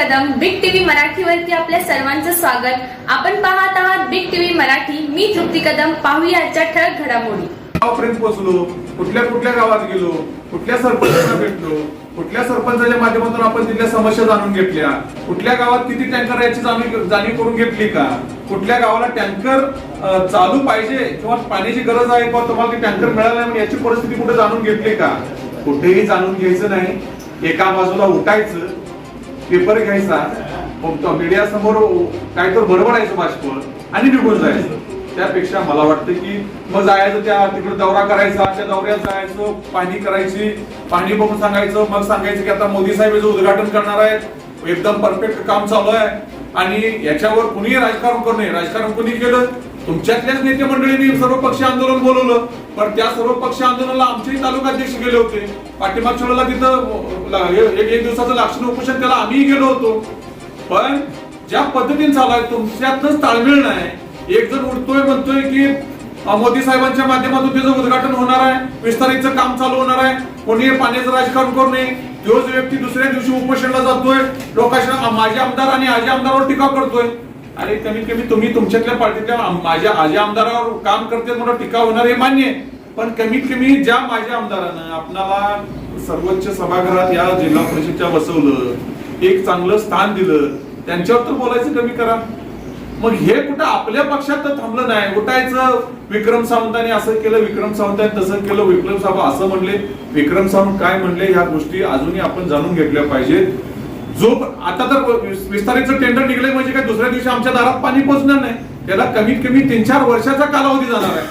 मराठीवरती आपल्या सर्वांचं स्वागत. आपण पाहत आहात बिग टीव्ही मराठी. मी तृप्ती कदम. पाहूया आजच्या ठळक घडामोडी. गावापर्यंत पोहोचलो. कुठल्या कुठल्या गावात गेलो? कुठल्या सरपंचांना भेटलो? कुठल्या सरपंचाच्या माध्यमातून आपण तिथल्या समस्या जाणून घेतल्या? कुठल्या गावात किती टँकर याची जाणीव जाणीव करून घेतली का? कुठल्या गावाला टँकर चालू पाहिजे किंवा पाण्याची गरज आहे किंवा तुम्हाला ते टँकर मिळाला नाही याची परिस्थिती कुठे जाणून घेतली का? कुठेही जाणून घ्यायचं नाही. एका बाजूला उठायचं. पेपर घ्यायचा. मीडिया समोर काय तर बडबडायचं आणि निघून जायचं. त्यापेक्षा मला वाटतं की मग जायचं त्या तिकडे दौरा करायचा त्या दौऱ्यात जायचं पाणी करायची पाणी बघून सांगायचं मग सांगायचं की आता मोदी साहेब याचं उद्घाटन करणार आहेत एकदम परफेक्ट काम चालू आहे. आणि याच्यावर कुणीही राजकारण करू नये. राजकारण कुणी केलं? तुमच्यातल्याच नेते मंडळींनी सर्व पक्ष आंदोलन बोलवलं. पण त्या सर्व पक्ष आंदोलनाला आमचेही तालुका अध्यक्ष गेले होते. पाठीमागच्या वेळेला तिथं एक एक दिवसाचं लाक्षणिक उपोषण त्याला आम्ही गेलो होतो. पण ज्या पद्धतीने चालू आहे तुमच्यातच ताळमेळ नाही. एक जण उठतोय म्हणतोय की मोदी साहेबांच्या माध्यमातून त्याचं उद्घाटन होणार आहे विस्तारितचं काम चालू होणार आहे कोणी पाण्याचं राजकारण करू नये. तोच व्यक्ती दुसऱ्या दिवशी उपोषणला जातोय. लोकांच्या माझे आमदार आणि आजी आमदारावर टीका करतोय. अरे कमीत कमी तुम्ही तुमच्यातल्या पार्टीतल्या आम- माझ्या आजी आमदारावर काम करते म्हणून टीका होणार हे मान्य आहे. पण कमीत कमी ज्या माझ्या आमदारानं आपणाला सर्वोच्च सभागृहात या जिल्हा परिषदच्या बसवलं एक चांगलं स्थान दिलं त्यांच्यावर तर बोलायचं कमी करा. मग हे कुठं आपल्या पक्षात तर थांबलं नाही. उठायचं विक्रम सावंतांनी असं केलं विक्रम सावंतांनी तसं केलं विक्रम साहेब असं म्हणले. विक्रम सावंत काय म्हणले ह्या गोष्टी अजूनही आपण जाणून घेतल्या पाहिजेत. जो आता तर विस्तारितचं टेंडर निघलंय म्हणजे काय दुसऱ्या दिवशी आमच्या दारात पाणी पोहोचणार नाही. त्याला कमीत कमी तीन चार वर्षाचा कालावधी जाणार आहे.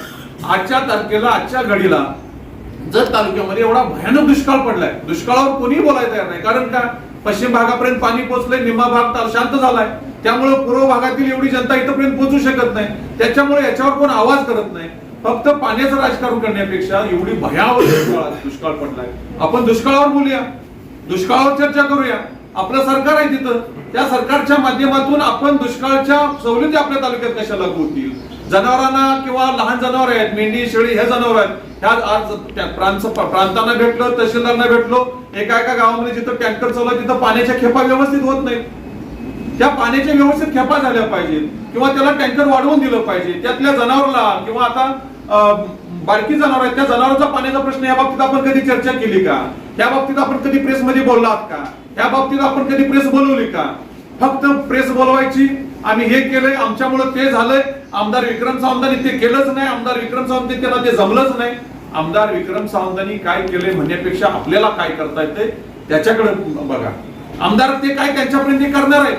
आजच्या तारखेला आजच्या घडीला जत तालुक्यामध्ये एवढा भयानक दुष्काळ पडलाय दुष्काळावर कोणी बोलायला तयार नाही. कारण का पश्चिम भागापर्यंत पाणी पोहोचलंय निम्मा भाग तर शांत झालाय. त्यामुळे पूर्व भागातील एवढी जनता इथपर्यंत पोहोचू शकत नाही. त्याच्यामुळे याच्यावर कोण आवाज करत नाही. फक्त पाण्याचं राजकारण करण्यापेक्षा एवढी भयावह दुष्काळ दुष्काळ पडलाय. आपण दुष्काळावर बोलूया. दुष्काळावर चर्चा करूया. आपलं सरकार आहे तिथं. त्या सरकारच्या माध्यमातून आपण दुष्काळच्या सवलती आपल्या तालुक्यात कशा लागू होतील जनावरांना किंवा लहान जनावर आहेत मेंढी शेळी हे जनावर आहेत. ह्या आज त्या प्रांत प्रांतांना भेटलो तहसीलदारांना भेटलो एका एका गावामध्ये जिथं टँकर चालू आहे तिथं पाण्याच्या खेपा व्यवस्थित होत नाही त्या पाण्याच्या व्यवस्थित खेपा झाल्या पाहिजेत किंवा त्याला टँकर वाढवून दिलं पाहिजे. त्यातल्या जनावरला किंवा आता बारकी जनावर आहेत त्या जनावरांचा पाण्याचा प्रश्न या बाबतीत आपण कधी चर्चा केली का? त्या बाबतीत आपण कधी प्रेस मध्ये बोललात का? त्या बाबतीत आपण कधी प्रेस बोलवली का? फक्त प्रेस बोलवायची आम्ही हे केलंय आमच्यामुळे ते झालंय. आमदार विक्रम सावंतांनी ते केलंच नाही आमदार विक्रम सावंत त्याला ते जमलंच नाही. आमदार विक्रम सावंतांनी काय केलंय म्हणण्यापेक्षा आपल्याला काय करता येते त्याच्याकडे बघा. आमदार ते काय त्यांच्यापर्यंत ते करणार आहे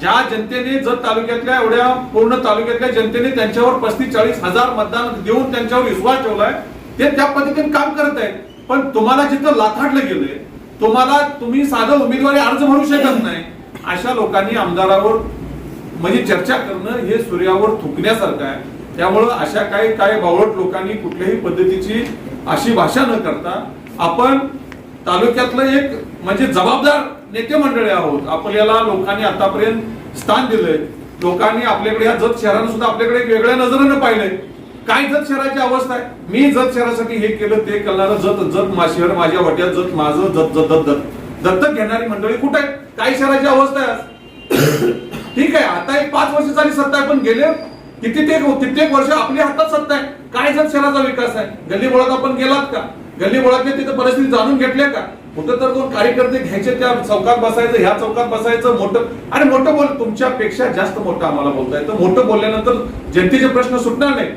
ज्या जनतेने जत तालुक्यातल्या एवढ्या पूर्ण तालुक्यातल्या जनतेने त्यांच्यावर पस्तीस चाळीस हजार मतदान देऊन त्यांच्यावर विश्वास ठेवलाय ते त्या पद्धतीने काम करत आहेत. पण तुम्हाला जिथं लाथाडलं गेलंय तुम्हाला तुम्ही साधं उमेदवारी अर्ज भरू शकत नाही. अशा लोकांनी आमदारावर म्हणजे चर्चा करणं हे सूर्यावर थुकण्यासारखं आहे. त्यामुळं अशा काही काही बावळट लोकांनी कुठल्याही पद्धतीची अशी भाषा न करता आपण तालुक्यातलं एक म्हणजे जबाबदार नेते मंडळी आहोत. आपल्याला लोकांनी आतापर्यंत स्थान दिलंय. लोकांनी आपल्याकडे ह्या जत शहरानं सुद्धा आपल्याकडे वेगळ्या नजरेनं पाहिलंय. काय जत शहराची अवस्था आहे? मी जत शहरासाठी हे केलं ते करणारं जत जत मा शहर माझ्या वाट्यात जत माझं जत जत दत्त दत्तक घेणारी मंडळी कुठे आहे? काय शहराची अवस्था आहे? ठीक आहे आता एक पाच वर्ष झाली सत्ता आहे पण गेले किती ते कित्येक वर्ष आपल्या हातात सत्ता आहे. काय जत शहराचा विकास आहे? गल्ली बोळात आपण गेलात का? गल्ली बोळातल्या तिथे परिस्थिती जाणून घेतल्या का? कुठं तर दोन कार्यकर्ते घ्यायचे त्या चौकात बसायचं ह्या चौकात बसायचं मोठं आणि मोठं बोल तुमच्यापेक्षा जास्त मोठं आम्हाला बोलता येतं. मोठं बोलल्यानंतर जनतेचे प्रश्न सुटणार नाही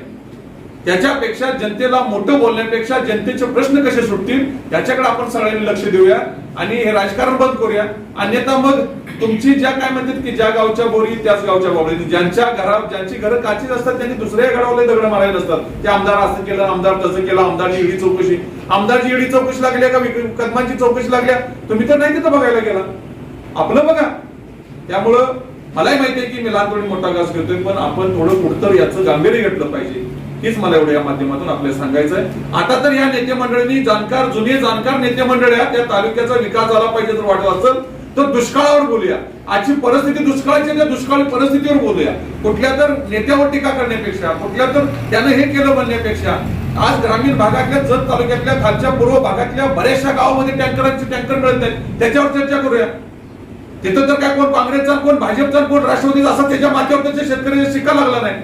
त्याच्यापेक्षा जनतेला मोठं बोलण्यापेक्षा जनतेचे प्रश्न कसे सुटतील याच्याकडे आपण सगळ्यांनी लक्ष देऊया. आणि हे राजकारण बंद करूया. अन्यथा मग तुमची ज्या काय म्हणतात की ज्या गावच्या बोरी त्याच गावच्या बोरी ज्यांच्या घरात ज्यांची घरं काचीच असतात त्यांनी दुसऱ्या घरावले दगड मारायला असतात ते आमदार असं केलं आमदार तसं केलं आमदारची ईडी चौकशी. आमदारची ईडी चौकशी लागल्या का? कदमांची चौकशी लागल्या तुम्ही तर नाही तिथं बघायला गेला आपलं बघा. त्यामुळं मलाही माहिती आहे की मी लहानपणी मोठा घास घेतोय पण आपण थोडं पुढतं याचं गांभीर्य घेतलं पाहिजे. हेच मला एवढं या माध्यमातून आपल्याला सांगायचं आहे आता तर या नेते मंडळींनी जाणकार जुने जाणकार नेते मंडळी आहेत त्या तालुक्याचा विकास झाला पाहिजे जर वाटत असेल तर दुष्काळावर बोलूया. आजची परिस्थिती दुष्काळाची त्या दुष्काळी परिस्थितीवर बोलूया. कुठल्या तर नेत्यावर टीका करण्यापेक्षा कुठल्या तर त्यानं हे केलं म्हणण्यापेक्षा आज ग्रामीण भागातल्या जत तालुक्यातल्या खालच्या पूर्व भागातल्या बऱ्याचशा गावामध्ये टँकरांचे टँकर मिळत आहेत. त्याच्यावर चर्चा करूया. तिथं तर काय कोण काँग्रेसचा कोण भाजपचा कोण राष्ट्रवादीचा असं त्याच्या माथ्यावर त्याच्या शेतकऱ्याचा शिक्का लागला नाही.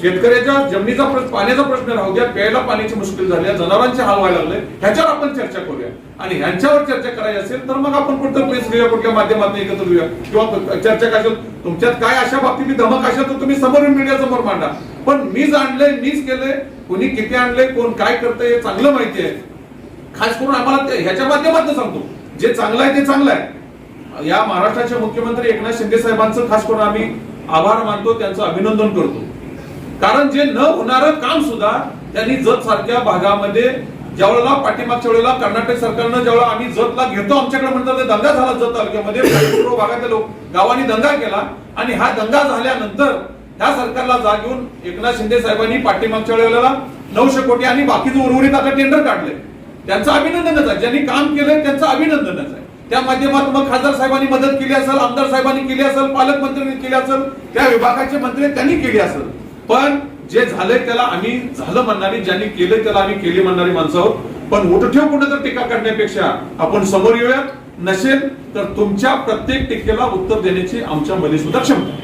शेतकऱ्याच्या जमिनीचा प्रश्न पाण्याचा प्रश्न राहू द्या प्यायला पाण्याची मुश्किल झाली आहे, जनावरांचे हाल व्हायला लागले ह्याच्यावर आपण चर्चा करूया. आणि ह्यांच्यावर चर्चा करायची असेल तर मग आपण कुठं प्रेस घेऊया कुठल्या माध्यमातून एकत्र येऊया? किंवा चर्चा काय तुमच्यात काय अशा बाबतीत धमक असेल तर तुम्ही समोर मीडिया समोर मांडा. पण मीच आणलंय मीच केलंय कोणी किती आणलंय कोण काय करतंय हे चांगलं माहिती आहे. खास करून आम्हाला ह्याच्या माध्यमातून सांगतो. जे चांगलं आहे ते चांगलं आहे. या महाराष्ट्राचे मुख्यमंत्री एकनाथ शिंदे साहेबांचं खास करून आम्ही आभार मानतो त्यांचं अभिनंदन करतो. कारण जे न होणारं काम सुद्धा त्यांनी जत सारख्या भागामध्ये ज्यावेळेला पाठीमागच्या वेळेला कर्नाटक सरकारनं ज्यावेळेला आम्ही जतला घेतो आमच्याकडे म्हणतात दंगा झाला जत तालुक्यामध्ये. पूर्व भागातल्या लोक गावांनी दंगा केला आणि हा दंगा झाल्यानंतर त्या सरकारला जाग घेऊन एकनाथ शिंदे साहेबांनी पाठीमागच्या वेळेला नऊशे कोटी आणि बाकीचं उर्वरित आता टेंडर काढले. त्यांचं अभिनंदनच आहे. ज्यांनी काम केलंय त्यांचं अभिनंदनच आहे. त्या माध्यमातून मग खासदार साहेबांनी मदत केली असेल आमदार साहेबांनी केली असेल पालकमंत्र्यांनी केली असेल त्या विभागाचे मंत्री त्यांनी केली असेल. पण जे झालंय त्याला आम्ही झालं म्हणणारी ज्यांनी केलंय त्याला आम्ही केली म्हणणारी माणसं आहोत पण उठठेव कुठे तर टीका करण्यापेक्षा आपण समोर येऊयात नसेल तर तुमच्या प्रत्येक टीकेला उत्तर देण्याची आमच्या मध्ये सुद्धा क्षमता आहे.